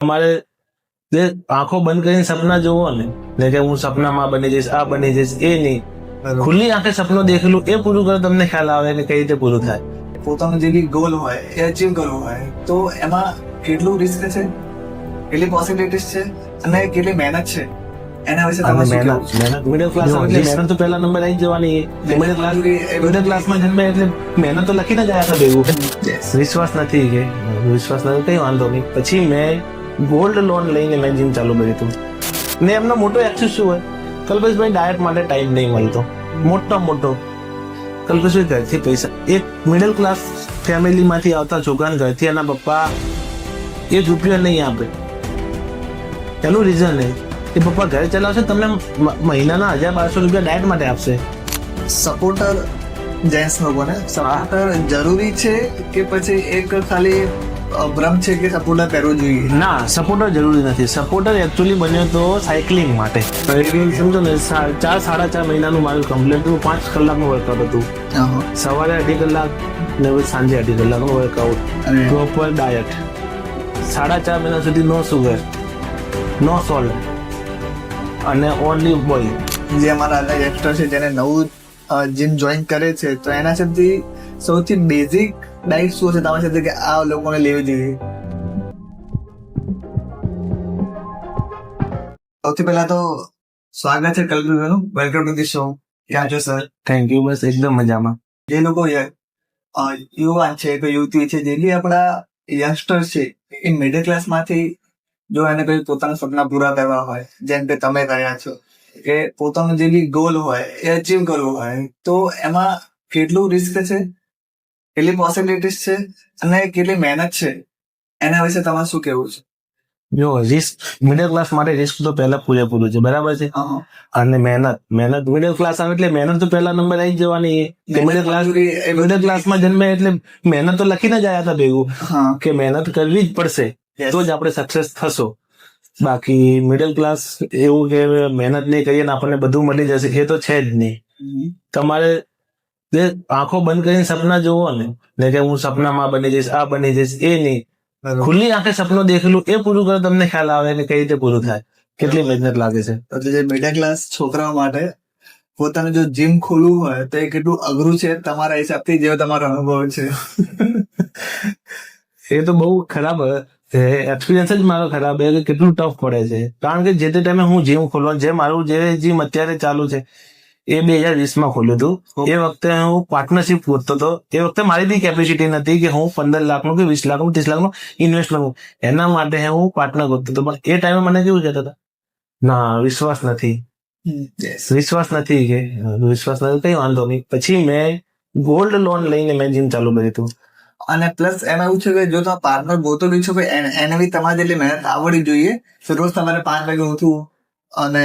તમારે જે આંખો બંધ કરીને સપના જોવો ને ને કે હું સપનામાં બની જઈશ આ બની જઈશ એ નહીં. ખુલ્લી આંખે સપનું દેખેલું એ પૂરું કરો તમને ખ્યાલ આવે કે કઈ રીતે પૂરું થાય. પોતાનો જે બી ગોલ હોય એ અચીવ કરવો હોય તો એમાં કેટલું રિસ્ક છે? કેટલી પોસિબિલિટીઝ છે? અને કેટલી મહેનત છે? એના વિશે તમે મહેનત મહેનત. મિડલ ક્લાસ એટલે મહેનત તો પહેલા નંબર આવી જવાની. મિડલ ક્લાસ મિડલ ક્લાસમાં જન્મે એટલે મહેનત તો લખીને જ આવ્યા હતા ભેગું વિશ્વાસ નથી કે વિશ્વાસ નથી કઈ વાંધો નહીં. પછી મેં ગોલ્ડ લોન લઈને મેં જીમ ચાલુ કર્યું હતું. ને એમનો મોટો એક્સેસ શું હોય? કલ્પેશભાઈ ડાયટ માટે ટાઈમ નહીં મળતો. મોટો મોટો. કલ્પેશભાઈ ઘરથી પૈસા એક મિડલ ક્લાસ ફેમિલીમાંથી આવતા છોકરાને ઘરથી એના પપ્પા એક રૂપિયો નહીં આપે. એનું રીઝન નહીં કે પપ્પા ઘરે ચલાવશે, તમને મહિનાના હજાર બારસો રૂપિયા ડાયટ માટે આપશે. સપોર્ટર જેન્ટ્સ લોકોને સપોર્ટર જરૂરી છે કે પછી એક ખાલી ભ્રમ છે કે સપોર્ટર પહેરવો જોઈએ? ના સપોર્ટર જરૂરી નથી. સપોર્ટર એકચ્યુઅલી બન્યો તો સાયકલિંગ માટે. સમજો ને ચાર સાડા ચાર મહિનાનું મારું કમ્પ્લેટ હતું. પાંચ કલાકનું વર્કઆઉટ હતું. સવારે અઢી કલાક ને સાંજે અઢી કલાકનું વર્કઆઉટ અને પ્રોપર ડાયટ સાડા ચાર મહિના સુધી નો સુગર નો સોલ્ટ અને ઓનલી બોઇલ જે અમારા અલગ એક્ટર છે જેને નવું જીમ જોઈન કરે છે તો એના સુધી સૌથી બેઝિક ડાયટ શું છે તમારી સાથે કે આ લોકોને લેવી જોઈએ. સૌથી પહેલા તો સ્વાગત છે કલ્પનાનું વેલકમ ટુ ધી શો ક્યાં છો સર થેન્ક યુ બસ એકદમ મજામાં. જે લોકો ય- યુવાન છે કે યુવતી છે જે બી આપણા યંગસ્ટર છે એ મિડલ ક્લાસમાંથી જો એને કોઈ પોતાના સપના પૂરા કરવા હોય જેમ કે તમે કર્યા છો કે પોતાનો જે બી ગોલ હોય એ અચીવ કરવો હોય તો એમાં કેટલું રિસ્ક છે? કેટલી પોસિબિલિટીઝ છે અને કેટલી મહેનત છે? એના વિશે તમારે શું કેવું છે? જો રિસ્ક મિડલ ક્લાસ માટે રિસ્ક તો પહેલા પૂરેપૂરું છે બરાબર છે? અને મહેનત મહેનત મિડલ ક્લાસ આવે એટલે મહેનત તો પહેલા નંબર આવી જવાની. મિડલ ક્લાસ મિડલ ક્લાસમાં જન્મે એટલે મહેનત તો લખીને જ આવ્યા હતા ભેગું. કે મહેનત કરવી જ પડશે. તો જ આપણે સક્સેસ થશો. બાકી મિડલ ક્લાસ એવું કે મહેનત નહીં કરીએ ને આપણને બધું મળી જશે એ તો છે જ નહીં. તમારે જે આંખો બંધ કરીને સપના જોવો ને ને કે હું સપનામાં બની જઈશ આ બની જઈશ એ નહીં. ખુલ્લી આંખે સપનું દેખેલું એ પૂરું કરો તમને ખ્યાલ આવે કે કઈ રીતે પૂરું થાય. કેટલી મહેનત લાગે છે. એટલે જે મિડલ ક્લાસ છોકરાઓ માટે પોતાનું જો જીમ ખોલવું હોય તો એ કેટલું અઘરું છે તમારા હિસાબથી જેવો તમારો અનુભવ છે. એ તો બહુ ખરાબ એક્સપિરિયન્સ જ મારો ખરાબ કે કેટલું ટફ પડે છે. કારણ કે જે તે ટાઈમે હું જીમ ખોલવા જે મારું જે જીમ અત્યારે ચાલુ છે એ બે હજાર વીસમાં ખોલ્યું હતું. એ વખતે હું પાર્ટનરશિપ ગોતતો હતો. એ વખતે મારી બી કેપેસિટી નથી કે હું પંદર લાખનું કે વીસ લાખનું ત્રીસ લાખનું ઇન્વેસ્ટ કરું. એના માટે હું પાર્ટનર ગોતતો હતો. પણ એ ટાઈમે મને કેવું કહેતા હતા? ના વિશ્વાસ નથી. વિશ્વાસ નથી કે વિશ્વાસ નથી કઈ વાંધો નહીં. પછી મેં ગોલ્ડ લોન લઈને મેં જીમ ચાલુ કર્યું હતું. અને પ્લસ એમાં એવું છે કે જો તમે પાર્ટનર ગોતો બી છો કે એને એને બી તમારે જેટલી મહેનત આવડવી જોઈએ. તો રોજ તમારે પાંચ વાગે ઉઠવું. અને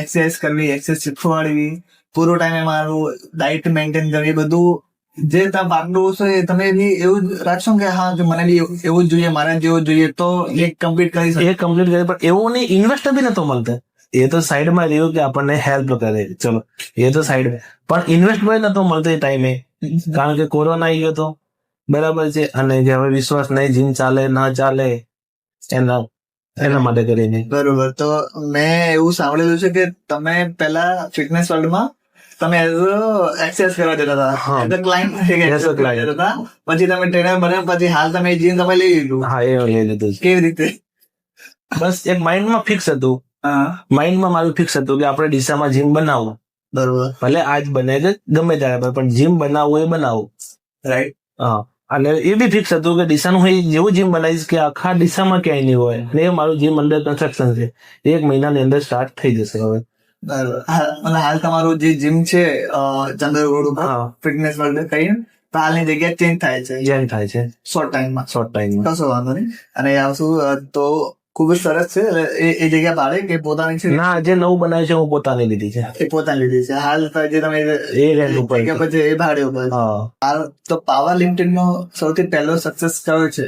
એક્સરસાઇઝ કરવી એક્સરસાઇઝ શીખવાડવી, પૂરો ટાઈમે મારું ડાયટ મેન્ટેન કરવી બધું જે તમે પાર્ટનર છો એ તમે બી એવું જ રાખશો કે હા કે મને બી એવું જ જોઈએ, મારે જેવું જોઈએ, તો એ કમ્પ્લીટ કરી શકે એ કમ્પ્લીટ કરી, પણ એવું નહીં ઇન્વેસ્ટ બી નતો મળતો. એ તો સાઈડમાં રહ્યું કે આપણને હેલ્પ કરે, ચલો. એ તો સાઈડ પણ ઇન્વેસ્ટમેન્ટ નતો મળતો એ ટાઈમે કારણ કે કોરોના આવી ગયો તો. બરાબર છે, અને જે હવે વિશ્વાસ નહીં જીમ ચાલે, ના ચાલે, એના એના માટે કરીને. બરોબર. તો મેં એવું સાંભળેલું છે કે તમે પહેલા ફિટનેસ વર્લ્ડમાં તમે એઝ એક્સરસાઇઝ કરવા જતા હતા. Client a As as a હતા. પછી તમે ટ્રેનર બન્યા પછી હાલ તમે જીમ તમે લઈ લીધું. હા એ લઈ લીધું કેવી રીતે? બસ એક માઇન્ડમાં ફિક્સ હતું. માઇન્ડમાં મારું ફિક્સ હતું કે આપણે ડીસામાં જીમ બનાવવું. બરોબર. ભલે આજ બને છે ગમે ત્યારે પણ જીમ બનાવવું એ બનાવવું રાઈટ હા. અને એ બી ફિક્સ હતું કે ડીસાનું હું એવું જીમ બનાવીશ કે આખા ડીસામાં ક્યાંય નહીં હોય. અને એ મારું જીમ અંડર કન્સ્ટ્રક્શન છે. એક મહિનાની અંદર સ્ટાર્ટ થઈ જશે હવે. બરાબર. હાલ- હાલ તમારું જે જીમ છે ચંદ્ર રોડ ઉપર ફિટનેસ વર્લ્ડ તો હાલની જગ્યા ચેન્જ થાય છે. ચેન્જ થાય છે. શોર્ટ ટાઈમમાં શોર્ટ ટાઈમમાં કશો વાંધો નહીં. અને આવશું તો ખૂબ જ સરસ છે એ એ જગ્યા ભાડે કે પોતાની છે? ના જે નવું બનાવ્યું છે હું પોતાની લીધી છે. એ પોતાની લીધી છે. હાલ જે તમે એ રેન્ટ ઉપર કે પછી એ ભાડે ઉપર. હા. હાલ તો પાવર લિફ્ટિંગ નો સૌથી પહેલો સક્સેસ કયો છે?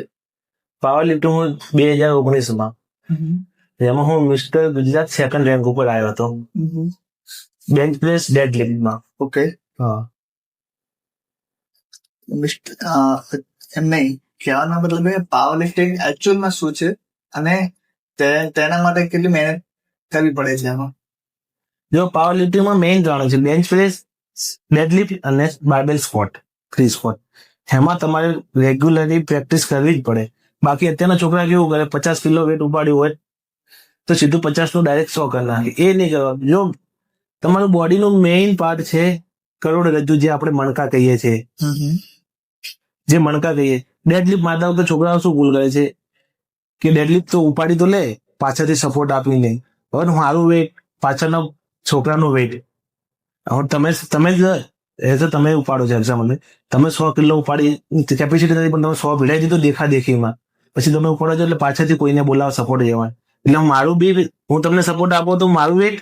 પાવર લિફ્ટ હું બે હજાર ઓગણીસમાં જેમાં હું મિસ્ટર ગુજરાત સેકન્ડ રેન્ક ઉપર આવ્યો હતો. બેન્ચ પ્લેસ ડેડ લિફ્ટમાં ઓકે. હા. મિસ્ટર એમ નહીં. કહેવાનો મતલબ પાવર લિફ્ટિંગ એકચ્યુઅલમાં શું છે? અને તેના માટે કેટલી મહેનત કરવી પડે છે એમાં જો પાવર લિફ્ટિંગમાં મેઇન ત્રણ છે બેન્ચ પ્રેસ ડેડલિફ્ટ અને બાર્બેલ સ્કોટ ફ્રી સ્કોટ એમાં તમારે રેગ્યુલરલી પ્રેક્ટિસ કરવી જ પડે. બાકી અત્યારના છોકરા કેવું કરે પચાસ કિલો વેટ ઉપાડ્યું હોય તો સીધું પચાસનું ડાયરેક્ટ સો કરી નાખે. એ નહીં કરવા. જો તમારું બોડીનું મેઇન પાર્ટ છે કરોડરજ્જુ જે આપણે મણકા કહીએ છીએ. જે મણકા કહીએ. ડેડલિફ્ટ માતા વખતે છોકરાઓ શું ભૂલ કરે છે? કે ડેડલિફ્ટ તો ઉપાડી તો લે પાછળથી સપોર્ટ આપીને હવે મારું વેટ પાછળનો છોકરાનું વેટ હવે તમે તમે જ એ તો તમે ઉપાડો છો એક્ઝામ્પલ તમે સો કિલો ઉપાડી કેપેસિટી નથી પણ તમે સો ભીડાઈ દીધો દેખા દેખીમાં. પછી તમે ઉપાડો છો એટલે પાછળથી કોઈને બોલાવો સપોર્ટ જવા એટલે મારું બી હું તમને સપોર્ટ આપો તો મારું વેટ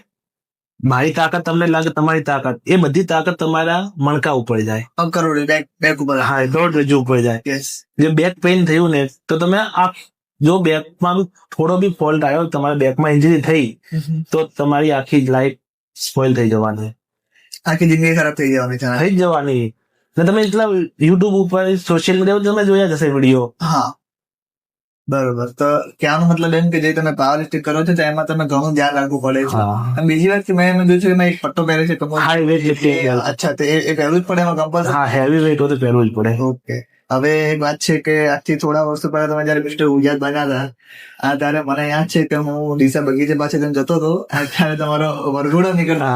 મારી તાકાત તમને લાગે તમારી તાકાત. એ બધી તાકાત તમારા મણકા ઉપર જાય. બેક ઉપર. હા દોઢ રજૂ ઉપર જાય. જે બેક પેઇન થયું ને તો તમે આ જો બેકમાં થોડો બી ફોલ્ટ આવ્યો તમારા બેકમાં ઇન્જરી થઈ તો તમારી આખી લાઈફ સ્પોઇલ થઈ જવાની. આખી જિંદગી ખરાબ થઈ જવાની છે. થઈ જવાની. ને તમે એટલા યુટ્યુબ ઉપર સોશિયલ મીડિયા પર તમે જોયા જશે વીડિયો હા. બરોબર. તો ક્યાંનો મતલબ એમ કે જે તમે પાવર લિફ્ટિંગ કરો છો તો એમાં તમે ઘણું ધ્યાન રાખવું પડે છે. અને બીજી વાત કે મેં એમ જોયું છે કે એમાં એક પટ્ટો પહેરે છે કમર હાઈ વેટ લિફ્ટિંગ અચ્છા તો એ એ પહેરવું જ પડે એમાં કમ્પલસરી હા હેવી વેટ હોય તો પહેરવું જ પડે. ઓકે હવે એક વાત છે કે આજથી થોડા વર્ષો પહેલા તમે જયારે મિસ્ટર ઉજાદ બન્યા હતા આ ત્યારે મને યાદ છે કે હું ડીસા બગીચે પાસે તમે જતો હતો ત્યારે તમારો વરઘોડો નીકળતો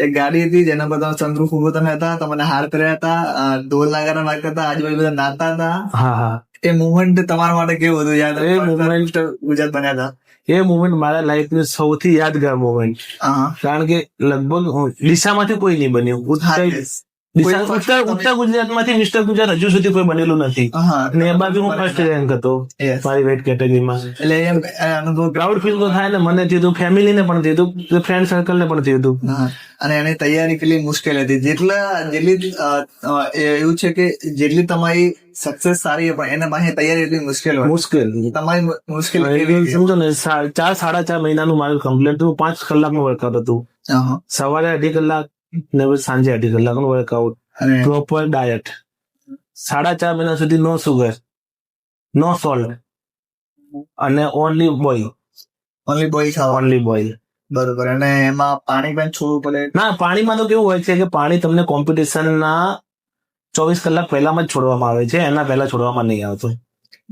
એક ગાડી હતી જેના પર તમે ચંદ્રુ ઊભો તમે હતા તમને હાર પહેર્યા હતા ઢોલ નાગારા વાગતા હતા આજુબાજુ બધા નાતા હતા. હા હા. એ મુવમેન્ટ તમારા માટે કેવું હતું યાદ? એ મિસ્ટર ગુજરાત બન્યા હતા. એ મુમેન્ટ મારા લાઈફની સૌથી યાદગાર મુમેન્ટ કારણ કે લગભગ ડીસામાંથી કોઈ નહીં બન્યું. ઉત્તર ગુજરાતમાંથી મિસ્ટર ગુજરાત હજુ સુધી કોઈ બનેલું નથી. અને એ બાજુ હું ફર્સ્ટ રેન્ક હતો. મારી વેટ કેટેગરીમાં એટલે એમ એ અનુભવ પ્રાઉડ ફીલ તો થાય ને મને થયું ફેમિલી ફેમિલીને પણ થયું ફ્રેન્ડ ફ્રેન્ડ સર્કલને પણ થયું અને એની તૈયારી કેટલી મુશ્કેલ હતી. જેટલા જેટલી એવું છે કે જેટલી તમારી સક્સેસ સારી પણ એના પાસે તૈયારી એટલી મુશ્કેલ મુશ્કેલ. તમારી મુશ્કેલ? સમજો ને ચાર સાડા ચાર મહિનાનું મારું કમ્પ્લેટ હતું. પાંચ કલાકનું વર્કઆઉટ હતું. સવારે અઢી કલાક ને પછી સાંજે અઢી કલાકનું વર્કઆઉટ પ્રોપર ડાયટ સાડા ચાર મહિના સુધી નો સુગર નો સોલ્ટ અને ઓનલી બોઇલ ઓનલી ખાવા. ઓનલી બોઇલ બરોબર. અને એમાં પાણી પણ છોડવું પડે? ના પાણીમાં તો કેવું હોય છે કે પાણી તમને કોમ્પિટિશનના ચોવીસ કલાક પહેલામાં જ છોડવામાં આવે છે. એના પહેલા છોડવામાં નહીં આવતું.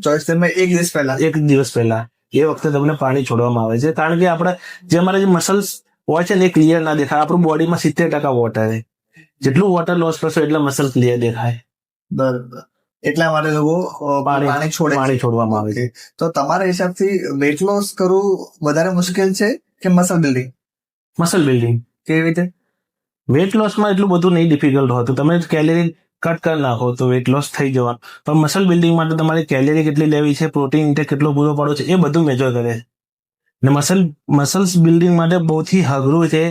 ચોવીસ ટાઈમમાં એક દિવસ પહેલા? એક દિવસ પહેલા. એ વખતે તમને પાણી છોડવામાં આવે છે. કારણ કે આપણે જે અમારા જે મસલ્સ હોય છે ને એ ક્લિયર ના દેખાય. આપણું બોડીમાં સિત્તેર ટકા વોટર છે. જેટલું વોટર લોસ કરશો એટલે મસલ ક્લિયર દેખાય. બરાબર. એટલા માટે લોકો પાણી છોડે. પાણી છોડવામાં આવે છે. તો તમારા હિસાબથી વેટ લોસ કરવું વધારે મુશ્કેલ છે કે મસલ બિલ્ડિંગ મસલ બિલ્ડિંગ કેવી રીતે? વેટ લોસમાં એટલું બધું નહીં ડિફિકલ્ટ હોતું. તમે કેલેરી કટ કરી નાખો તો વેટ લોસ થઈ જવાનું. પણ મસલ બિલ્ડિંગ માટે તમારી કેલેરી કેટલી લેવી છે પ્રોટીન ઇન્ટેક કેટલો પૂરો પાડો છે એ બધું મેજર કરે છે. ને મસલ મસલ્સ બિલ્ડિંગ માટે બહુથી અઘરું છે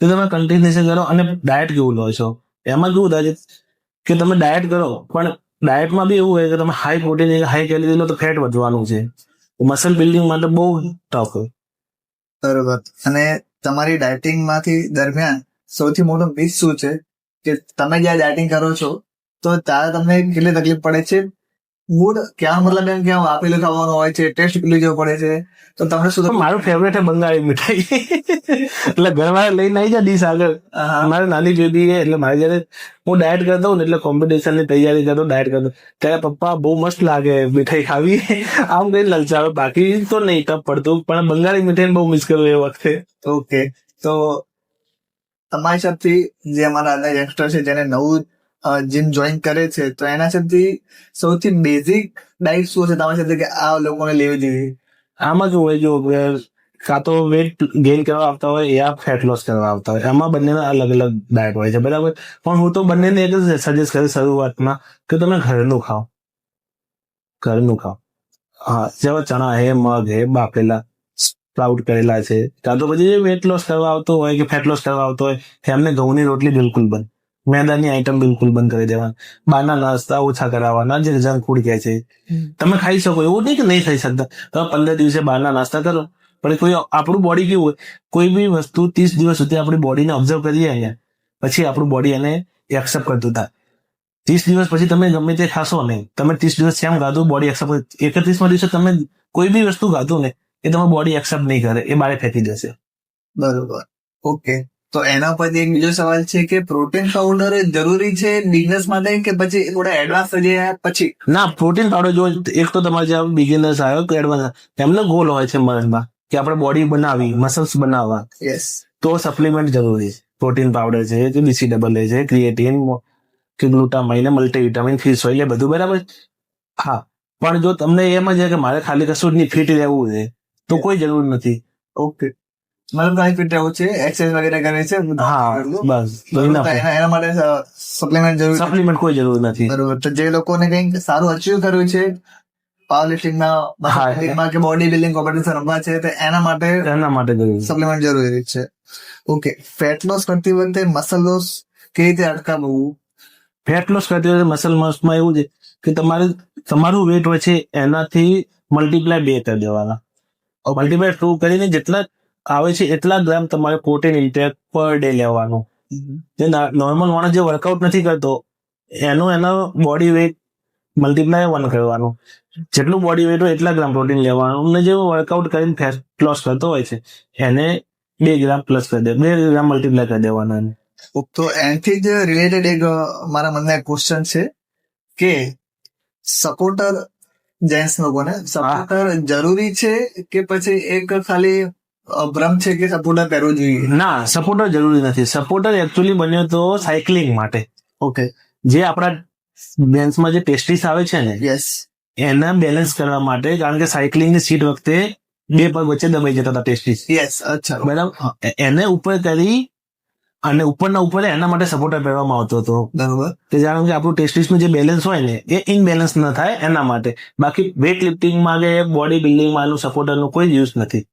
તે તમે કન્ટિન્યુઅસ કરો અને ડાયટ કેવું લો છો. એમાં કેવું થાય છે કે તમે ડાયટ કરો, પણ ડાયટમાં બી એવું હોય કે તમે હાઈ પ્રોટીન હાઈ કેલરી લો તો ફેટ વધવાનું છે. મસલ બિલ્ડિંગ માટે બહુ ટફ બરોબર. અને તમારી ડાયટિંગમાંથી દરમિયાન સૌથી મોટો મિસ શું છે કે તમે જ્યાં ડાયટિંગ કરો છો, તો ત્યારે તમને કેટલી તકલીફ પડે છે? મૂડ ક્યાં મતલબ એમ ક્યાં આપેલું ખાવાનું હોય છે ટેસ્ટ કેટલી જવું પડે છે. તો તમને શું મારું ફેવરેટ છે બંગાળી મીઠાઈ. એટલે ઘરવાળા લઈને આવી જાય ડીશ આગળ. મારે નાની છે એટલે મારે જયારે હું ડાયટ કરતો ને એટલે કોમ્પિટિશનની તૈયારી કરતો ડાયટ કરતો. ત્યારે પપ્પા બહુ મસ્ત લાગે મીઠાઈ ખાવી. આમ કઈ લલચાવે. બાકી તો નહીં ટપ પડતું. પણ બંગાળી મીઠાઈ બહુ મિસ કરું એ વખતે. ઓકે તો તમારી હિસાબથી જે અમારા અલગ યંગસ્ટર છે જેને નવું જીમ જોઈન કરે છે તો એના હિસાબથી સૌથી બેઝિક ડાયટ શું છે તમારી સાથે કે આ લોકોને લેવી જોઈએ? આમાં કેવું હોય જો કાં તો વેટ ગેઇન કરવા આવતા હોય યા ફેટ લોસ કરવા આવતા હોય. એમાં બંનેના અલગ અલગ ડાયટ હોય છે, બરાબર? પણ હું તો બંનેને એક જ સજેસ્ટ કરીશ શરૂઆતમાં કે તમે ઘરનું ખાઓ. ઘરનું ખાઓ. હા, જેવા ચણા હે, મગ હે, બાફેલા સ્પ્રાઉટ કરેલા છે. કાં તો પછી જે વેટ લોસ કરવા આવતો હોય કે ફેટ લોસ કરવા આવતો હોય, એમને ઘઉંની રોટલી બિલકુલ બંધ. મેદાની આઈટમ બિલકુલ બંધ કરી દેવાના. બારના નાસ્તા ઓછા કરાવવાના જે જંક ફૂડ કહે છે. તમે ખાઈ શકો એવું નહીં કે નહીં ખાઈ શકતા. તમે પંદર દિવસે બહારના નાસ્તા કરો. પણ કોઈ આપણું બોડી કેવું હોય? કોઈ બી વસ્તુ ત્રીસ દિવસ સુધી આપણી બોડીને ઓબ્ઝર્વ કરીએ અહીંયા. પછી આપણું બોડી એને એક્સેપ્ટ કરતું થાય. ત્રીસ દિવસ પછી તમે ગમે તે ખાશો નહીં. તમે ત્રીસ દિવસ કેમ ગાધું બોડી એક્સેપ્ટ એકત્રીસમાં દિવસે તમે કોઈ બી વસ્તુ ગાધું ને એ તમારી બોડી એક્સેપ્ટ નહીં કરે. એ બારે ફેંકી દેશે. બરોબર. ઓકે તો એના પરથી એક બીજો સવાલ છે કે પ્રોટીન પાવડર જરૂરી છે બિઝનેસ માટે કે પછી થોડા એડવાન્સ થઈ જાય પછી? ના પ્રોટીન પાવડર જો એક તો તમારે જે બિગિનર્સ આવ્યો કે એડવાન્સ એમનો ગોલ હોય છે મનમાં કે આપણે બોડી બનાવી મસલ્સ બનાવવા. યસ તો સપ્લિમેન્ટ જરૂરી છે. પ્રોટીન પાવડર છે કે બીસી ડબલ એ છે ક્રિએટિન કે ગ્લુટામાઇન મલ્ટીવિટામિન ફિશ ઓઇલ એ બધું બરાબર? હા. પણ જો તમને એમ જ છે કે મારે ખાલી કશું જ નહીં ફિટ રહેવું છે તો કોઈ જરૂર નથી. ઓકે મતલબ તારી ફિટ રહેવું છે એક્સરસાઇઝ વગેરે કરે છે હા બસ એના માટે. સપ્લિમેન્ટ જરૂર સપ્લિમેન્ટ કોઈ જરૂર નથી. બરોબર તો જે લોકોને કંઈક સારું અચીવ કરવું છે પાવર લિફ્ટિંગમાં કે બોડી બિલ્ડિંગ કોમ્પિટિશન રમવા છે તો એના માટે એના માટે સપ્લિમેન્ટ જરૂરી છે. ઓકે ફેટ લોસ કરતી વખતે મસલ લોસ કેવી રીતે અટકાવવું? ફેટ લોસ કરતી વખતે મસલ માસમાં એવું છે કે તમારે તમારું વેટ હોય છે એનાથી મલ્ટીપ્લાય બે કરી દેવાના. મલ્ટીપ્લાય ટુ કરીને જેટલા આવે છે એટલા ગ્રામ તમારે પ્રોટીન ઇન્ટેક પર ડે લેવાનું. જે નોર્મલ માણસ જે વર્કઆઉટ નથી કરતો એનું એનો બોડી વેટ મલ્ટીપ્લાય વન કરવાનું. જેટલું બોડી વેટ હોય એટલા ગ્રામ પ્રોટીન લેવાનું. અને જે વર્કઆઉટ કરીને ફેટ લોસ કરતો હોય છે એને બે ગ્રામ પ્લસ કરી દે બે ગ્રામ મલ્ટીપ્લાય કરી દેવાના તો એનાથી જ રિલેટેડ એક મારા મનમાં એક ક્વેશ્ચન છે કે સપોર્ટર જેન્ટ્સ લોકોને સપોર્ટર જરૂરી છે કે પછી એક ખાલી ભ્રમ છે કે સપોર્ટર પહેરવો જોઈએ? ના સપોર્ટર જરૂરી નથી. સપોર્ટર એકચ્યુઅલી બન્યો તો સાયકલિંગ માટે. ઓકે. જે આપણા બેન્સમાં જે ટેસ્ટીસ આવે છે ને યસ એના બેલેન્સ કરવા માટે કારણ કે સાયકલિંગની સીટ વખતે બે પગ વચ્ચે દબાઈ જતા હતા ટેસ્ટીસ યસ અચ્છા. બરાબર? એને ઉપર કરી અને ઉપરના ઉપર એના માટે સપોર્ટર પહેરવામાં આવતો હતો. બરાબર. કે જાણો કે આપણું ટેસ્ટિસનું જે બેલેન્સ હોય ને એ ઇનબેલેન્સ ન થાય એના માટે. બાકી વેટ લિફ્ટિંગમાં કે બોડી બિલ્ડિંગમાં એનું સપોર્ટરનું કોઈ યુઝ નથી.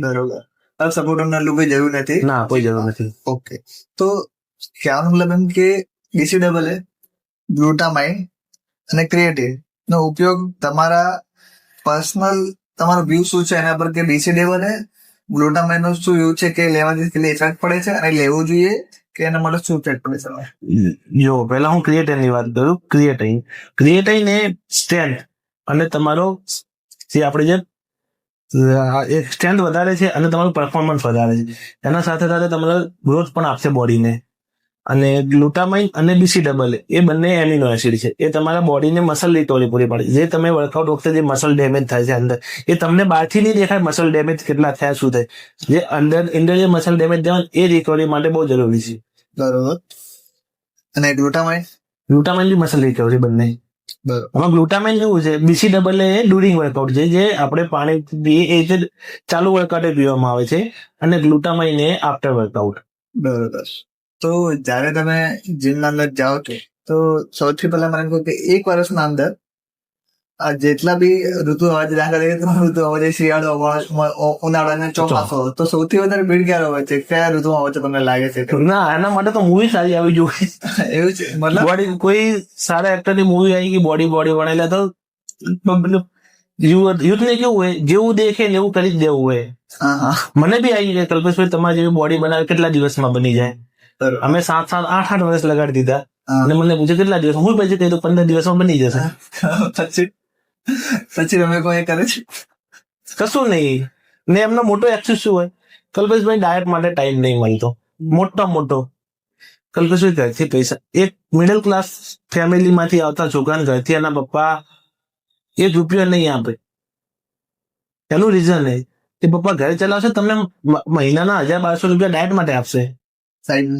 બરોબર. આ સપોર્ટર ના કોઈ જરૂર નથી? ના કોઈ જરૂર નથી. ઓકે. તો કહેવાનો મતલબ એમ કે ડીસીડબલ એ ગ્લુટામાઇન અને ક્રિએટિન નો ઉપયોગ તમારા પર્સનલ તમારો વ્યૂ શું છે? એના પર કે ડીસીડેબલ એ ગ્લુટામાઇન નો શું વ્યૂ છે? કે લેવાથી કેટલી ઇફેક્ટ પડે છે? અને લેવું જોઈએ કે એના માટે શું ઇફેક્ટ પડે છે? જો પહેલા હું ક્રિએટાઇનની વાત કરું. ક્રિએટાઇન ક્રિએટાઇન એ સ્ટ્રેન્થ અને તમારો જે આપણે જે સ્ટ્રેન્થ વધારે છે અને તમારું પરફોર્મન્સ વધારે છે. એના સાથે સાથે તમારો ગ્રોથ પણ આપશે બોડીને અને ગ્લુટામાઇન અને બીસી ડબલ એ બંને એમિનો એસિડ છે. એ તમારા બોડીને મસલ રિકવરી પૂરી પાડે. જે તમે વર્કઆઉટ વખતે જે મસલ ડેમેજ થાય છે અંદર એ તમને બહારથી નહીં દેખાય મસલ ડેમેજ કેટલા થયા શું થાય. જે અંદર અંદર જે મસલ ડેમેજ થયા એ રિકવરી માટે બહુ જરૂરી છે. બરોબર. અને glutamine glutamine be muscle recovery બંને. આમાં ગ્લુટામાઇન કેવું છે? BC double A during workout છે જે આપણે પાણી પીએ એ જે ચાલુ વર્કઆઉટ પીવામાં આવે છે અને ગ્લુટામાઇન એ આફ્ટર વર્કઆઉટ બરોબર. તો જ્યારે તમે જીમના અંદર જાઓ છો તો સૌથી પહેલા મને કહો કે એક વર્ષના અંદર જેટલા બી ઋતુ આવે દાખલ ત્રણ ઋતુ અવાજ શિયાળો અવાજ ઉનાળો અને ચોમાસો તો સૌથી વધારે ભીડ ક્યારે હોય છે? કયા ઋતુમાં હોય છે તમને લાગે છે? ના એના માટે તો મૂવી સારી આવી જોઈએ. એવું છે? મતલબ? બોડી કોઈ સારા એક્ટરની મૂવી આવી ગઈ બોડી બોડી વણેલા તો યુથ ને કેવું હોય? જેવું દેખે ને એવું કરી જ દેવું હોય. મને બી આવી જાય કલ્પેશભાઈ તમારી જેવી બોડી બનાવે કેટલા દિવસમાં બની જાય? અમે સાત સાત આઠ આઠ વર્ષ લગાડી દીધા. અને મને પૂછે કેટલા દિવસ? હું પછી કહી દઉં પંદર દિવસમાં બની જશે. પછી કોઈ એ કરે છે? કશું નહીં. ને એમનો મોટો એક્સેસ શું હોય? કલ્પેશભાઈ ડાયટ માટે ટાઈમ નહીં મળતો. મોટો મોટો. કલ્પેશભાઈ ઘરથી પૈસા. એક મિડલ ક્લાસ ફેમિલીમાંથી આવતા છોકરાને ઘરથી એના પપ્પા એક રૂપિયો નહીં આપે. એનું રીઝન એ. કે પપ્પા ઘરે ચલાવશે તમને મહિનાના હજાર બારસો રૂપિયા ડાયટ માટે આપશે. સાહેબ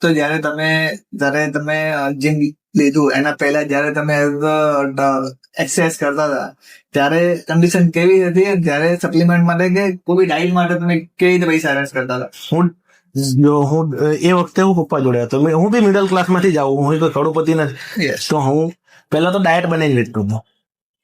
તો જ્યારે તમે જ્યારે તમે જીમ લીધું. એના પહેલા જ્યારે તમે એક્સરસાઇઝ કરતા હતા ત્યારે કન્ડિશન કેવી હતી ત્યારે સપ્લિમેન્ટ માટે કે કોઈ ડાયટ માટે તમે કેવી રીતે પૈસા અરેન્જ કરતા હતા? હું જો હું એ વખતે હું પપ્પા જોડે હતો. હું બી મિડલ ક્લાસમાંથી જ આવું. હું કોઈ કરોડપતિ નથી તો હું પહેલા તો ડાયટ બનાવીને વેચતો હતો.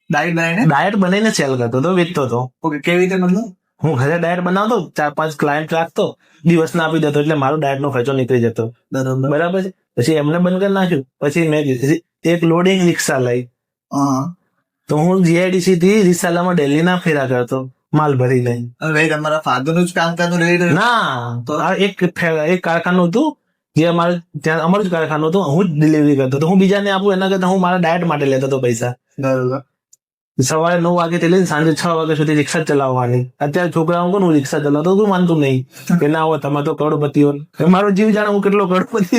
ડાયટ બનાવીને? ડાયટ બનાવીને સેલ કરતો હતો વેચતો હતો. ઓકે કેવી રીતે મતલબ? હું ઘરે ડાયટ બનાવતો ચાર પાંચ ક્લાયન્ટ રાખતો દિવસના આપી દેતો એટલે મારો ડાયટ નો ખર્ચો નીકળી જતો. બરોબર. છે? પછી એમને બંધ કરી નાખ્યું. પછી મેં એક લોડિંગ રિક્ષા લઈ. તો હું જીઆઈડીસી થી રિક્ષાલામાં ડેલીના ફેરા કરતો માલ ભરી લઈ હવે તમારા ફાધરનું જ કામ કરતું ના. તો? આ એક એક કારખાનું હતું જે અમારે ત્યાં અમારું જ કારખાનું હતું હું જ ડિલિવરી કરતો હતો. હું બીજાને આપું એના કરતા હું મારા ડાયટ માટે લેતો હતો પૈસા. બરોબર. સવારે નવ વાગે લઈને સાંજે છ વાગ્યા સુધી રિક્ષા ચલાવવાની. અત્યારે છોકરાઓ કોણ હું રિક્ષા ચલાવતો? કોઈ માનતું નહીં. કે ના હોય તમે તો કરોડપતિઓ મારો જીવ જાણે હું કેટલો કરોડપતિ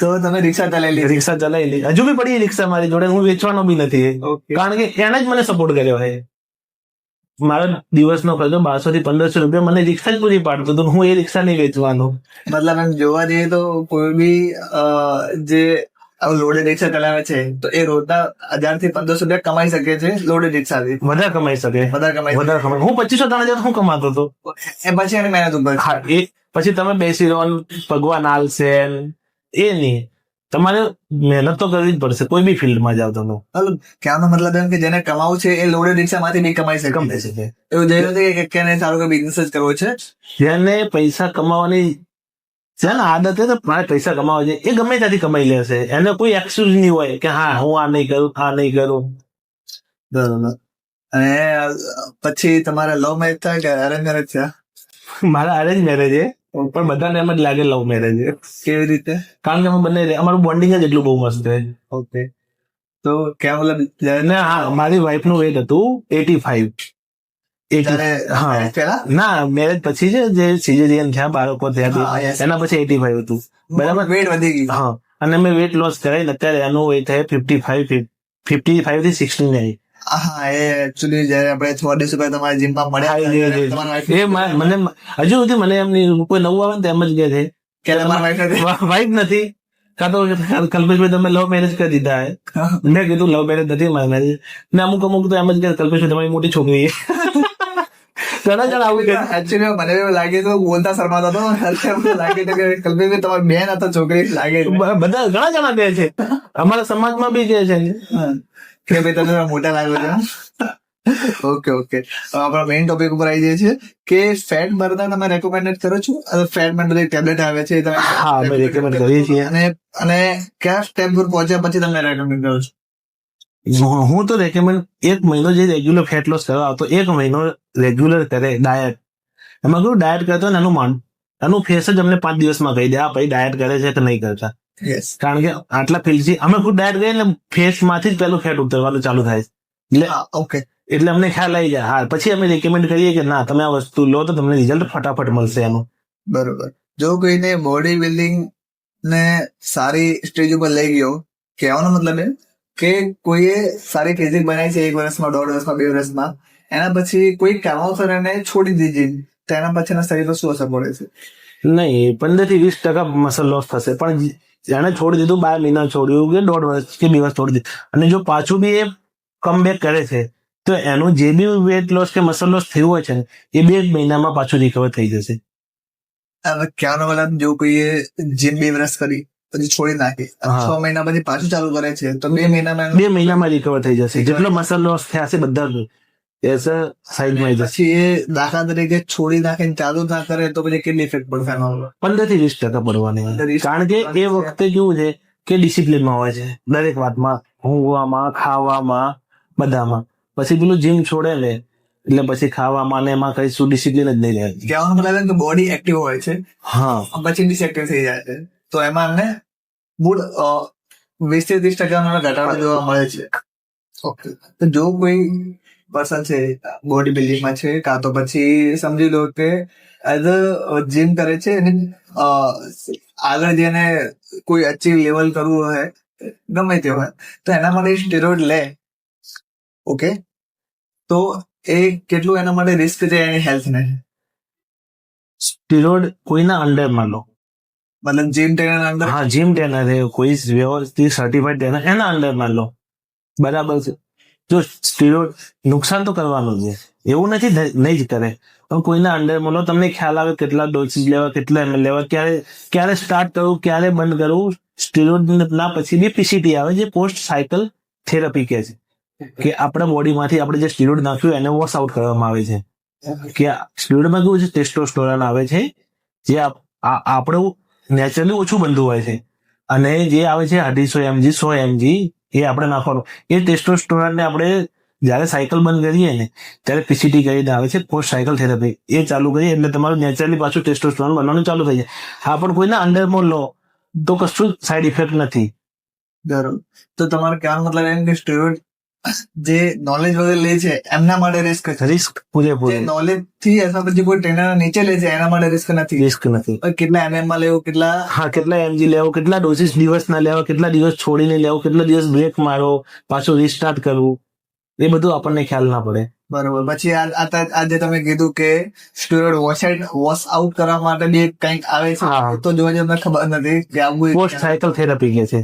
તો તમે રિક્ષા ચલાવી રિક્ષા ચલાવી હજુ બી પડી રિક્ષા મારી જોડે. હું વેચવાનો બી નથી. કારણ કે એને જ મને સપોર્ટ કર્યો છે. મારો દિવસનો ખર્ચો બારસો થી પંદરસો રૂપિયા મને રિક્ષા જ પૂરી પાડતો હતો. હું એ રિક્ષા નહીં વેચવાનો. મતલબ એમ જોવા જઈએ તો કોઈ બી જે લોડેડ રિક્ષા ચલાવે છે તો એ રોજના હજારથી પંદરસો રૂપિયા કમાઈ શકે છે લોડેડ રિક્ષાથી વધારે કમાઈ શકે? વધારે કમાઈ વધારે કમાઈ હું પચીસો ત્રણ હજાર હું કમાતો હતો. એ પછી એની મહેનત ઉપર એ પછી તમે બેસી રહો ભગવાન આલશે એ નહીં. તમારે મહેનત તો કરવી જ પડશે કોઈ બી ફિલ્ડમાં જાઓ તમે. કહેવાનો મતલબ એમ કે જેને કમાવું છે એ લોડેડ રિક્ષામાંથી નહીં કમાઈ શકે. કમાઈ શકે. એવું જઈ નથી કે સારો કે બિઝનેસ જ કરવો છે? જેને પૈસા કમાવાની છે ને આદત છે મારે પૈસા કમાવા છે એ ગમે ત્યાંથી કમાઈ લેશે એને કોઈ એક્સક્યુઝ નહીં હોય કે હા હું આ નહીં કરું આ નહીં કરું. બરોબર. અને પછી તમારા લવ મેરેજ થાય કે અરેન્જ મેરેજ થયા? મારા અરેન્જ મેરેજ છે. પણ બધાને એમ જ લાગે લવ મેરેજ કેવી રીતે? કારણ કે અમે બંને અમારું બોન્ડિંગ જ એટલું બહુ મસ્ત છે. ઓકે તો ક્યાં મતલબ હા મારી વાઈફનું વેટ હતું એટી ફાઈવ જ્યારે હા marriage પહેલા ના મેરેજ પછી છે જે સિઝેરિયન થયા બાળકો થયા. એના પછી એટી ફાઈવ હતું બરાબર? વેટ વધી ગયું. હા. અને મેં વેટ લોસ કરાવીને અત્યારે એનું વેટ થાય ફિફ્ટી ફાઈવ ફિફ્ટી ફાઈવથી સિક્સટી નાઇન હા એ એકચ્યુઅલી જયારે આપણે થોડા દિવસો પહેલા તમારા જીમમાં મળ્યા હતા, ત્યારે તમારા wife- એ મને હજુ સુધી મને એમ નહીં કોઈ નવું આવે ને તો એમ જ કહે છે. કે વાઈફ નથી. કાં તો કલ્પેશભાઈ તમે લવ મેરેજ કરી દીધા હે. મેં કીધું લવ મેરેજ નથી મારા મેરેજ ને અમુક અમુક તો એમ જ કે કલ્પેશભાઈ તમારી મોટી છોકરી ઘણા જણા આવું કે Actually મને એવું લાગે તો બોલતા શરમાતા હતો. અત્યારે મને લાગે છે કે કલ્પેશભાઈ તમારી બેન હતા છોકરી લાગે બધા ઘણા જણા બે છે. અમારા સમાજમાં બી કહે છે. કે ભાઈ તમે મોટા લાગો છો. Okay okay. આપણા મેઇન ટોપિક ઉપર આવી જઈએ છે કે ફેટ બર્નર તમે રેકમેન્ડેડ કરો છો? ફેટ બર્નર બધી ટેબ્લેટ આવે છે તમે હા અમે રેકમેન્ડ કરીએ છીએ. અને અને કયા સ્ટેપ પર પહોંચ્યા પછી તમે રેકમેન્ડ કરો છો? હું તો રેકમેન્ડ એક મહિનો જે રેગ્યુલર ફેટ લોસ કરવા આવતો એક મહિનો રેગ્યુલર કરે ડાયટ એમાં કહ્યું ડાયટ કરતો ને એનું માન એનું ફેસ જ અમને પાંચ દિવસમાં કહી દે આ ભાઈ ડાયટ કરે છે કે નહીં કરતા? કારણ કે આટલા ફીલ્ડથી અમે ખુદ ડાયટ કરીએ એટલે ફેસમાંથી જ પેલું ફેટ ઉતરવાનું ચાલુ થાય. એટલે ઓકે એટલે અમને ખ્યાલ આવી જાય હા. પછી અમે રેકમેન્ડ કરીએ કે ના તમે આ વસ્તુ લો તો તમને રિઝલ્ટ ફટાફટ મળશે એનું. બરોબર. જો કોઈને બોડી બિલ્ડિંગ ને સારી સ્ટેજ ઉપર લઈ ગયો કહેવાનો મતલબ એ કે કોઈએ સારી ફિઝિક બનાવી છે એક વર્ષમાં દોઢ વર્ષમાં બે વર્ષમાં એના પછી કોઈ કારણોસર એને છોડી દીધી. તેના પછી એના શરીર પર શું અસર પડે છે? નહીં પંદરથી વીસ ટકા મસલ લોસ થશે. પણ જેણે છોડી દીધું બાર મહિના છોડ્યું કે દોઢ વર્ષ કે બે વર્ષ છોડી દીધું. અને જો પાછું બી એ કમબેક કરે છે તો એનું જે બી વેટ લોસ કે મસલ લોસ થયું હોય છે એ બે મહિનામાં પાછું રિકવર થઈ જશે. હવે ક્યાંનો વાળા જો કોઈએ જીમ બે વર્ષ કરી પછી છોડી નાખે. છ મહિના પછી પાછું ચાલુ કરે છે. તો બે મહિનામાં બે મહિનામાં રિકવર થઈ જશે. જેટલો મસલ લોસ થયા છે બધા એ સાઈડમાં આવી જશે. પછી એ દાખલા તરીકે છોડી નાખે ચાલુ ના કરે તો પછી કેટલી ઇફેક્ટ પડશે પંદરથી વીસ ટકા પડવાની. કારણ કે એ વખતે કેવું છે કે ડિસિપ્લિનમાં હોય છે. દરેક વાતમાં ઊંઘવામાં ખાવામાં બધામાં. પછી પેલું જીમ છોડે ને એટલે પછી ખાવામાં ને એમાં કઈ શું ડિસિપ્લિન જ નહીં રહે. કહેવાનો મતલબ બોડી એક્ટિવ હોય છે. હા. પછી ડિસએક્ટિવ થઈ જાય છે. તો એમાં અમને મૂળ વીસથી ત્રીસ ટકાનો ઘટાડો જોવા મળે છે. ઓકે. તો જો કોઈ પર્સન છે બોડી બિલ્ડિંગમાં છે કાં તો પછી સમજી લો કે એઝ અ જીમ કરે છે અને આગળ જેને કોઈ અચીવ લેવલ કરવું હોય ગમે તે હોય તો એના માટે સ્ટેરોઇડ લે. ઓકે? તો એ કેટલું એના માટે રિસ્ક છે એની હેલ્થને સ્ટીરોઇડ કોઈના અંડરમાં લો. મતલબ જીમ ટ્રેનર અંદર હા જીમ ટ્રેનર છે કોઈ વ્યવસ્થિત સર્ટિફાઈડ ટ્રેનર એના અંડરમાં લો. બરાબર છે. જો સ્ટીરોઇડ નુકસાન તો કરવાનું છે. એવું નથી નહીં જ કરે. પણ કોઈના અંડરમાં લો તમને ખ્યાલ આવે કેટલા ડોસીસ લેવા કેટલા એમ લેવા ક્યારે ક્યારે સ્ટાર્ટ કરવું ક્યારે બંધ કરવું સ્ટીરોઇડ ના પછી બી પીસીટી આવે જે પોસ્ટ સાયકલ થેરપી કહે છે. કે આપણા બોડીમાંથી આપણે જે સ્ટીરોઇડ નાખ્યું એને વોશ આઉટ કરવામાં આવે છે. કે સ્ટીરોઇડમાં કેવું છે? ટેસ્ટોસ્ટેરોન આવે છે. જે આપ- આપણું નેચરલી ઓછું બનતું હોય છે. અને જે આવે છે અઢીસો એમજી, સો એમજી, એ આપણે નાખવાનું. એ ટેસ્ટોસ્ટેરોનને આપણે જ્યારે સાયકલ બંધ કરીએ ને, ત્યારે પીસીટી કરીને આવે છે પોસ્ટ સાયકલ થેરપી એ ચાલુ કરીએ એટલે તમારું નેચરલી પાછું ટેસ્ટોસ્ટોરન બનવાનું ચાલુ થઈ જાય. હા, પણ કોઈના અંડરમાં લો, તો કશું સાઈડ ઇફેક્ટ નથી. બરોબર. તો તમારે કહેવાનો મતલબ એમ કે સ્ટુડન્ટ જે નોલેજ વગર લે છે એમના માટે રિસ્ક રિસ્ક પૂરેપૂરું. નોલેજથી અથવા પછી કોઈ ટ્રેનર નીચે લે છે એના માટે રિસ્ક નથી. રિસ્ક નથી. કેટલા એમએમમાં લેવું કેટલા હા કેટલા એમજી લેવો કેટલા ડોઝિસ દિવસ ના લેવા કેટલા દિવસ છોડીને લેવો કેટલા દિવસ બ્રેક મારો પાછું રિસ્ટાર્ટ કરવું. એ બધું આપણને ખ્યાલ ના પડે. બરોબર. પછી આજે તમે કીધું કે સ્ટુડન્ટ વોશ વોશ આઉટ કરવા માટે બી કંઈક આવે છે તો જોવા જઈને ખબર નથી કે આવું પોસ્ટ સાયકલ થેરાપી કે છે.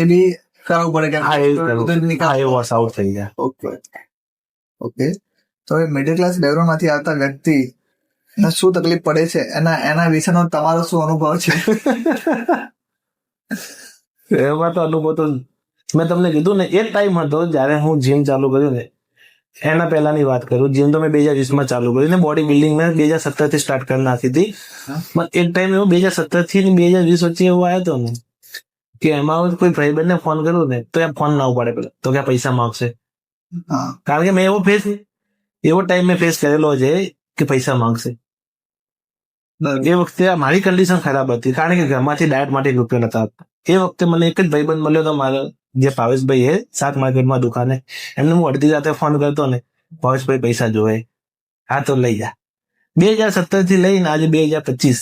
એ બી કરવું પડે કે હા એ એ વોશ આઉટ થઈ ગયા. ઓકે. ઓકે. તો મિડલ ક્લાસ બેકગ્રાઉન્ડમાંથી આવતા વ્યક્તિ ને શું તકલીફ પડે છે? એના એના વિશેનો તમારો શું અનુભવ છે? એમાં તો અનુભવ તો મેં તમને કીધું ને એક ટાઈમ હતો જ્યારે હું જીમ ચાલુ કર્યું ને એના પહેલાની વાત કરું. જીમ તો મેં બે હજાર વીસમાં ચાલુ કર્યું ને બોડી બિલ્ડિંગ મેં બે હજાર સત્તરથી સ્ટાર્ટ કરી નાખી હતી. પણ એક ટાઈમ એવો બે હજાર સત્તરથી બે હજાર વીસ વચ્ચે એવો આવ્યો હતો ને કે એમાં કોઈ ભાઈબંધ ને ફોન કરું ને તો એ ફોન ના ઉપાડે પેલા. તો કે પૈસા માંગશે. કારણ કે મેં એવો ફેસ એવો ટાઈમ મેં ફેસ કરેલો છે કે પૈસા માંગશે. એ વખતે મારી કન્ડિશન ખરાબ હતી. કારણ કે ઘરમાંથી ડાયટ માટે રૂપિયા નતા આપતા. એ વખતે મને એક જ ભાઈબંધ મળ્યો હતો મારો જે ભાવેશભાઈ એ શાક માર્કેટમાં દુકાને એમને હું અડધી રાતે ફોન કરતો ને ભાવેશભાઈ પૈસા જોવે. હા તો લઈ જા. બે હજાર સત્તરથી લઈને આજે બે હજાર પચીસ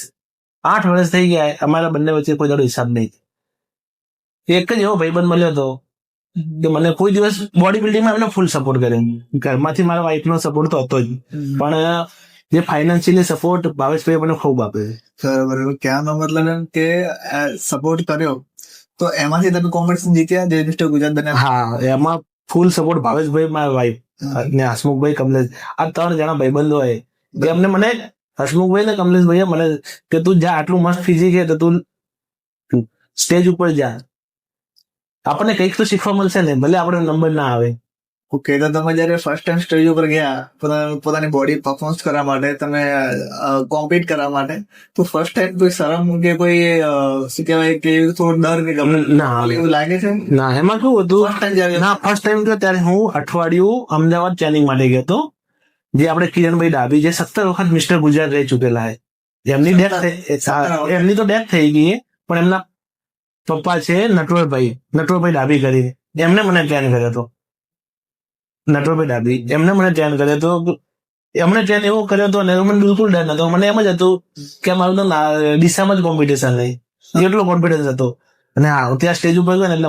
આઠ વર્ષ થઈ ગયા અમારા બંને વચ્ચે કોઈ દાડો હિસાબ નહીં એક જ એવો ભાઈબંધ મળ્યો હતો કે મને કોઈ દિવસ બોડી બિલ્ડિંગમાં એમને ફૂલ સપોર્ટ કર્યો. ઘરમાંથી મારા વાઈફનો સપોર્ટ તો હતો જ. પણ જે ફાઇનાન્શિયલી સપોર્ટ ભાવેશભાઈ મને ખૂબ આપે છે બરાબર કહેવાનો મતલબ કે સપોર્ટ કર્યો તો એમાંથી તમે કોમ્પિટિશન જીત્યા જે મિસ્ટર ગુજરાત બન્યા? હા એમાં ફૂલ સપોર્ટ ભાવેશભાઈ મારા વાઈફ ને હસમુખભાઈ કમલેશ. આ ત્રણ જણા ભાઈબંધો હોય જે અમને મને હસમુખભાઈ ને કમલેશભાઈએ મને કે તું જા આટલું મસ્ત ફિઝિક છે તો તું સ્ટેજ ઉપર જા. આપણને કંઈક તો શીખવા મળશે ને ભલે આપણે નંબર ના આવે. ઓકે તો તમે જયારે ફર્સ્ટ ટાઈમ સ્ટેજ ઉપર ગયા પોતાની બોડી પરફોર્મન્સ કરવા માટે તમે કોમ્પીટ કરવા માટે તો ફર્સ્ટ ટાઈમ કોઈ શરમ કે કોઈ શું કહેવાય કે થોડો ડર કે ગમે. ના. એવું લાગે છે? ના એમાં શું હતું? ફર્સ્ટ ટાઈમ જયારે ના ફર્સ્ટ ટાઈમ ગયો ત્યારે હું અઠવાડિયું અમદાવાદ ટ્રેનિંગ માટે ગયો હતો જે આપણે કિરણભાઈ ડાબી જે સત્તર વખત મિસ્ટર ગુજરાત રહી ચૂકેલા છે. એમની ડેથ. એમની તો ડેથ થઈ ગઈ પણ એમના પપ્પા છે નટવરભાઈ નટવરભાઈ ડાબી કરીને. એમને મને ટ્રેન કર્યો હતો. નટવરભાઈ ડાબી. એમને મને ટ્રેન કર્યો હતો. એમણે ટ્રેન એવો કર્યો હતો ને મને બિલકુલ ડર નતો મને એમ જ હતું કે મારું તો દિશામાં જ કોમ્પિટિશન નહીં એટલો કોન્ફિડન્સ હતો. અને હા ત્યાં સ્ટેજ ઉપર ગયો ને એટલે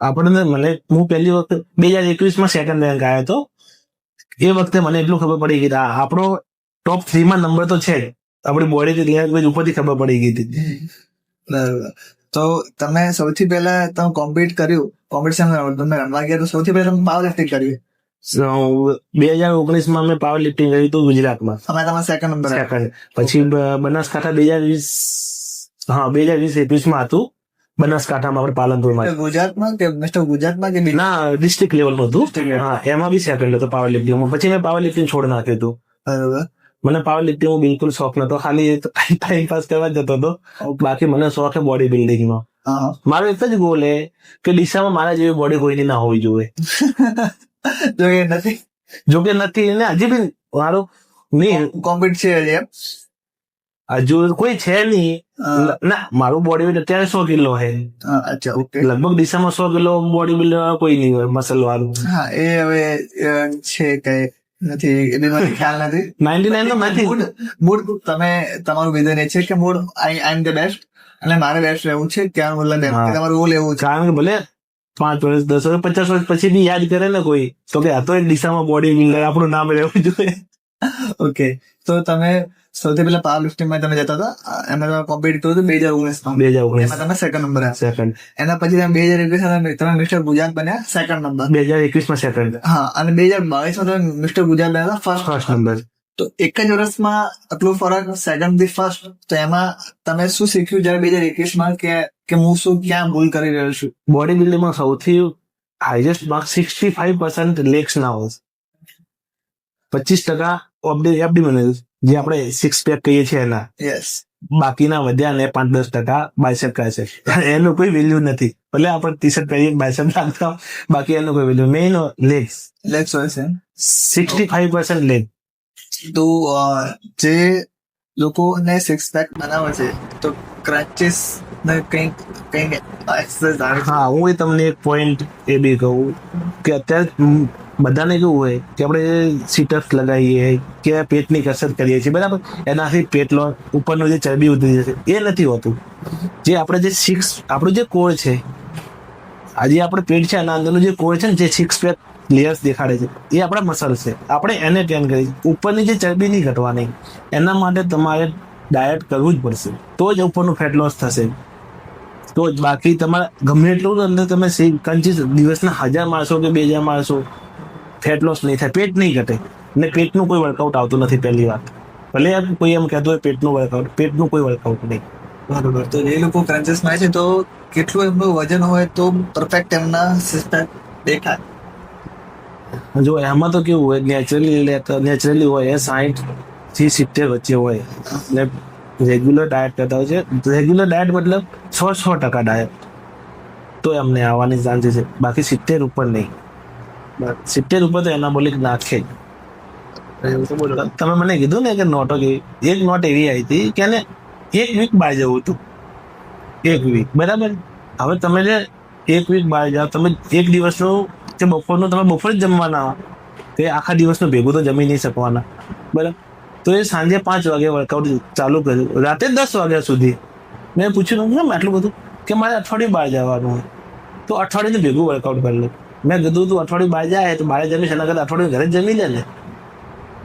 આપણને મને, હું પહેલી વખત, બે હજાર એકવીસમાં સેકન્ડ રેન્ક આવ્યો હતો. એ વખતે મને એટલું ખબર પડી ગઈ હતી આપણો ટોપ થ્રીમાં નંબર તો છે જ. આપણી બોડી લેંગ્વેજ ઉપરથી ખબર પડી ગઈ હતી. તો તમે સૌથી પહેલા તમે કોમ્પિટ કર્યું. કોમ્પિટિશન તમે રમવા ગયા તો સૌથી પહેલા તમે પાવર લિફ્ટિંગ કર્યું બે હજાર ઓગણીસમાં મેં પાવર લિફ્ટિંગ કર્યું હતું ગુજરાતમાં. અમે તમારા સેકન્ડ નંબર સેકન્ડ પછી બનાસકાંઠા બે હજાર વીસ હા બે હજાર વીસ એકવીસમાં હતું. બનાસકાંઠામાં આપણે પાલનપુરમાં. ગુજરાતમાં કે મિસ્ટર ગુજરાતમાં કે ના ડિસ્ટ્રિક્ટ લેવલનું હતું. હા એમાં બી સેકન્ડ હતો પાવર લિફ્ટિંગમાં પછી મેં પાવર લિફ્ટિંગ છોડી નાખ્યું હતું. બરોબર. મને પાવર લિફ્ટિંગ બિલકુલ શોખ નતો. ખાલી ટાઈમ પાસ કરવા જતો હતો. બાકી મને શોખ છે બોડી બિલ્ડિંગ નો. મારો એક જ ગોલ હે કે દિશામાં મારા જેવી બોડી કોઈની ના હોવી જોઈએ. જો કે નથી. જો કે નથી ને હજી બી મારો નહીં કોમ્પિટ છે એમ? હજુ કોઈ છે નહીં. ના મારું બોડી વેટ અત્યારે સો કિલો હે. અચ્છા ઓકે લગભગ દિશામાં સો કિલો બોડી બિલ્ડર કોઈ નહીં હોય મસલ વાળું. હા એ હવે છે કે નથી એની મને ખ્યાલ નથી. નાઇન્ટી નાઇન નથી. મૂડ મૂડ તમે તમારું વિઝન એ છે કે mood I I am the best અને મારે બેસ્ટ રહેવું છે ક્યાં મતલબ તમારું રોલ લેવું છે. કારણ કે ભલે પાંચ વર્ષ દસ વર્ષ પચાસ વર્ષ પછી બી યાદ કરે ને કોઈ તો કે હતો એક દિશામાં બોડી બિલ્ડર આપણું નામ રહેવું જોઈએ. ઓકે તો તમે સૌથી પહેલા પાવર લિફ્ટિંગમાં તમે જતા હતા એમાં તમે કોમ્પિટ કર્યું હતું બે હજાર ઓગણીસમાં બે હજાર ઓગણીસ તમે સેકન્ડ નંબર આવ્યા સેકન્ડ એના પછી તમે બે હજાર એકવીસ તમે મિસ્ટર ગુજરાત બન્યા સેકન્ડ નંબર બે હજાર એકવીસમાં સેકન્ડ હા અને બે હજાર બાવીસમાં તમે મિસ્ટર ગુજરાત બન્યા હતા ફર્સ્ટ ફર્સ્ટ નંબર તો એક જ વર્ષમાં આટલું ફરક સેકન્ડથી ફર્સ્ટ તો એમાં તમે શું શીખ્યું જયારે બે હજાર એકવીસમાં કે કે હું શું ક્યાં ભૂલ કરી રહ્યો છું? બોડી બિલ્ડિંગમાં સૌથી highest mark sixty five percent legs ના હોય. પચીસ ટકા એબડિમિનલ જે આપણે સિક્સ પેક કહીએ છીએ એના યસ બાકીના વધ્યા ને પાંચ દસ ટકા બાયસેપ કહે છે. એનું કોઈ વેલ્યુ નથી. ભલે આપણે ટી શર્ટ પહેરીએ બાયસેપ રાખતા બાકી એનું કોઈ વેલ્યુ મેઇન લેગ્સ લેગ્સ હોય છે. સિક્સટી ફાઈવ પર્સન્ટ લેગ તો જે લોકોને સિક્સ પેક બનાવે છે તો ક્રચીસ ને કંઈક કંઈક એક્સરસાઇઝ આવે હા હું એ તમને એક પોઈન્ટ એ બી કહું કે અત્યારે બધાને કેવું હોય કે આપણે સીટઅપ્સ લગાવીએ, કે પેટની કસરત કરીએ છીએ, બરાબર? એનાથી પેટનો ઉપરનું જે ચરબી ઉતરી જશે, એ નથી હોતું. જે આપણે જે સિક્સ આપણું જે કોર છે આજે આપણે પેટ છે, એના અંદરનું જે કોર છે ને, જે સિક્સ પેક લેયર્સ દેખાડે છે, એ આપણા મસલ છે. આપણે એને ટ્રેન કરી, ઉપરની જે ચરબી નહીં ઘટવાની, એના માટે તમારે ડાયટ કરવું જ પડશે. તો જ ઉપરનું ફેટ લોસ થશે. તો જ બાકી તમારે, ગમે એટલું અંદર તમે કંચી દિવસના હજાર માણસો કે બે હજાર માણસો ફેટ લોસ નહીં થાય. પેટ નહીં ઘટે. ને પેટનું કોઈ વર્કઆઉટ આવતું નથી પહેલી વાત. ભલે કોઈ એમ કહેતું હોય પેટનું વર્કઆઉટ પેટનું કોઈ વર્કઆઉટ નહીં. બરોબર. તો જે લોકો ક્રન્ચેસમાં છે તો કેટલું એમનું વજન હોય તો પરફેક્ટ એમના સિસ્ટમ દેખાય. જો એમાં તો કેવું હોય નેચરલી લેતા નેચરલી હોય એ સાઠથી સિત્તેર વચ્ચે હોય. ને રેગ્યુલર ડાયટ કરતા હોય છે. રેગ્યુલર ડાયટ મતલબ છ છ ટકા ડાયટ તો એમને આવવાની ચાન્સીસ છે. બાકી સિત્તેર ઉપર નહીં. સિત્તેર ઉપર તો એનાબોલિક નાખે. જ તમે મને કીધું ને કે નોટો કેવી એક નોટ એવી આવી હતી કે એને એક વીક બહાર જવું હતું. એક વીક બરાબર? હવે તમે જે એક વીક બહાર જાઓ, તમે એક દિવસનું કે બપોરનું તમે બપોર જ જમવાના તે આખા દિવસનું ભેગું તો જમી નહીં શકવાના. બરાબર? તો એ સાંજે પાંચ વાગે વર્કઆઉટ ચાલુ કર્યું. રાતે દસ વાગ્યા સુધી. મેં પૂછ્યું કેમ આટલું બધું? કે મારે અઠવાડિયું બહાર જવાનું હોય. તો અઠવાડિયું ભેગું વર્કઆઉટ કરી લે. મેં કીધું તું અઠવાડિયું બહાર જાય તો બહાર જમીશ એના કરતા અઠવાડિયું ઘરે જમી લે ને.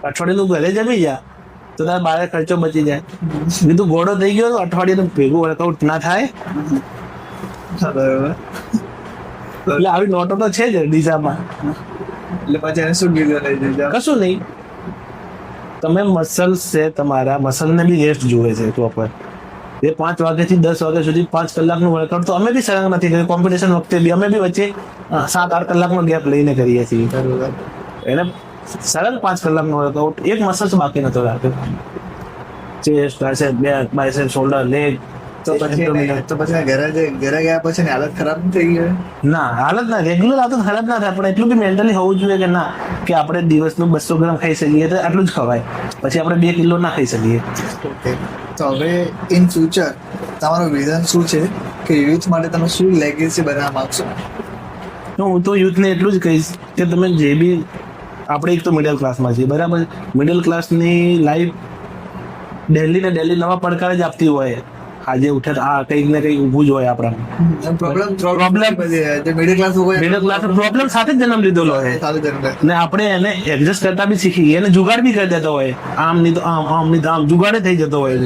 અઠવાડિયું ઘરે જમી જા તો તારે બહાર ખર્ચો બચી જાય. કીધું ઘોડો થઈ ગયો તો ભેગું વર્કઆઉટ ના થાય. એટલે આવી નોટો તો છે જ ડીસામાં. એટલે પછી એને શું કીધું લઈ જજો કશું નહીં. તમે મસલ્સ છે તમારા મસલને બી રેસ્ટ જોવે છે પ્રોપર એ પાંચ વાગ્યાથી દસ વાગ્યા સુધી પાંચ કલાકનું વર્કઆઉટ તો અમે બી સળંગ નથી કર્યું કોમ્પિટિશન વખતે બી અમે બી વચ્ચે સાત આઠ કલાકનો ગેપ લઈને કરીએ છીએ. બરોબર. એને સળંગ પાંચ કલાકનો વર્કઆઉટ એક મસલ્સ બાકી નતો રાખ્યો. Chest tricep back bicep shoulder leg તો પછી તો પછી ઘરે ઘરે ગયા પછી ને હાલત ખરાબ થઈ ગઈ ના હાલત ના રેગ્યુલર ખરાબ ના થાય પણ એટલું બી મેન્ટલી હોવું જોઈએ કે ના કે આપણે દિવસનું બસો ગ્રામ ખાઈ શકીએ તો આટલું જ ખવાય. પછી આપણે બે કિલો ના ખાઈ શકીએ. તો હવે ઇન ફ્યુચર તમારું વિઝન શું છે કે યુથ માટે તમે શું લેગેસી બનાવવા માંગશો? હું તો યુથને એટલું જ કહીશ કે તમે જે બી, આપણે એક તો મિડલ ક્લાસમાં છીએ, બરાબર? મિડલ ક્લાસની લાઈફ ડેલી ને ડેલી નવા પડકાર જ આપતી હોય. આજે ઉઠે આ કંઈક ને કંઈક ઊભું જ હોય આપણા પ્રોબ્લેમ Problem- જે ક્લાસ મિડલ ક્લાસ પ્રોબ્લેમ સાથે જ જન્મ લીધેલો હોય. ને આપણે એને એડજસ્ટ કરતા બી શીખી ગયા. એને જુગાડ બી કરી દેતો હોય. આમ ની તો આમ આમ ની તો આમ જુગાડે થઈ જતો હોય.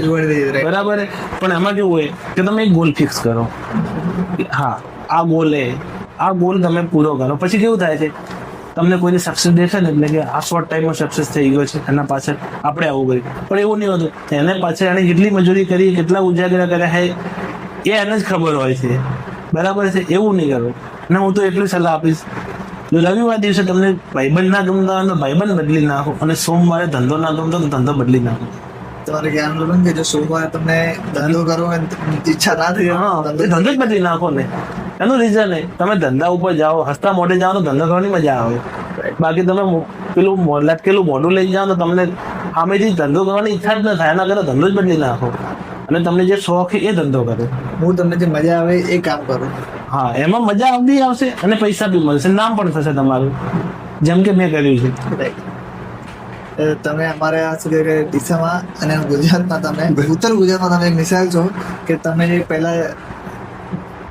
બરાબર પણ એમાં કેવું હોય કે તમે એક ગોલ ફિક્સ કરો. હા આ ગોલ એ. આ ગોલ તમે પૂરો કરો. પછી કેવું થાય છે? તમને કોઈને સક્સેસ દેશે ને એટલે કે આ શોર્ટ ટાઈમમાં સક્સેસ થઈ ગયો છે એના પાછળ આપણે આવું કર્યું પણ એવું નહીં હોતું. એને પાછળ એને કેટલી મજૂરી કરી કેટલા ઉજાગરા કર્યા હે એ એને જ ખબર હોય છે. બરાબર છે? એવું નહીં કરવું અને હું તો એટલી સલાહ આપીશ. જો રવિવાર દિવસે તમને ભાઈબંધ ના ગમતા હોય તો ભાઈબંધ બદલી નાખો અને સોમવારે ધંધો ના ગમતો તો ધંધો બદલી નાખો. તમારે જ્ઞાન બોલો કે જો સોમવારે તમને ધંધો કરો ઈચ્છા ના થઈ ધંધો જ બદલી નાખો ને. એનું રીઝન તમે ધંધા ઉપર જાઓ હસતા મોઢે જાઓ તો ધંધો કરવાની મજા આવે. બાકી તમે પેલું લટકેલું મોઢું લઈ જાઓ તો તમને સામેથી ધંધો કરવાની ઈચ્છા જ ન થાય. એના કરતા ધંધો જ બદલી નાખો. અને તમને જે શોખ છે એ ધંધો કરે. હું તમને જે મજા આવે એ કામ કરું. હા એમાં મજા આવતી આવશે અને પૈસા બી મળશે. નામ પણ થશે તમારું. જેમ કે મેં કર્યું છે. એ તમે અમારે આ શું કે ડીસામાં અને ગુજરાતમાં તમે ઉત્તર ગુજરાતમાં તમે એક મિસાલ છો કે તમે જે પહેલા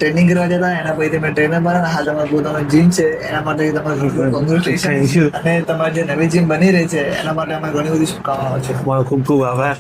ટ્રેનિંગ કરવા જતા એના પછી તમે ટ્રેનર બન્યા હા તમારું પોતાનું જીમ છે એના માટે તમારું કોંગ્રેચ્યુલેશન અને તમારી જે નવી જીમ બની રહી છે એના માટે અમે ઘણી બધી શુભકામનાઓ છે. તમારો ખૂબ ખૂબ આભાર.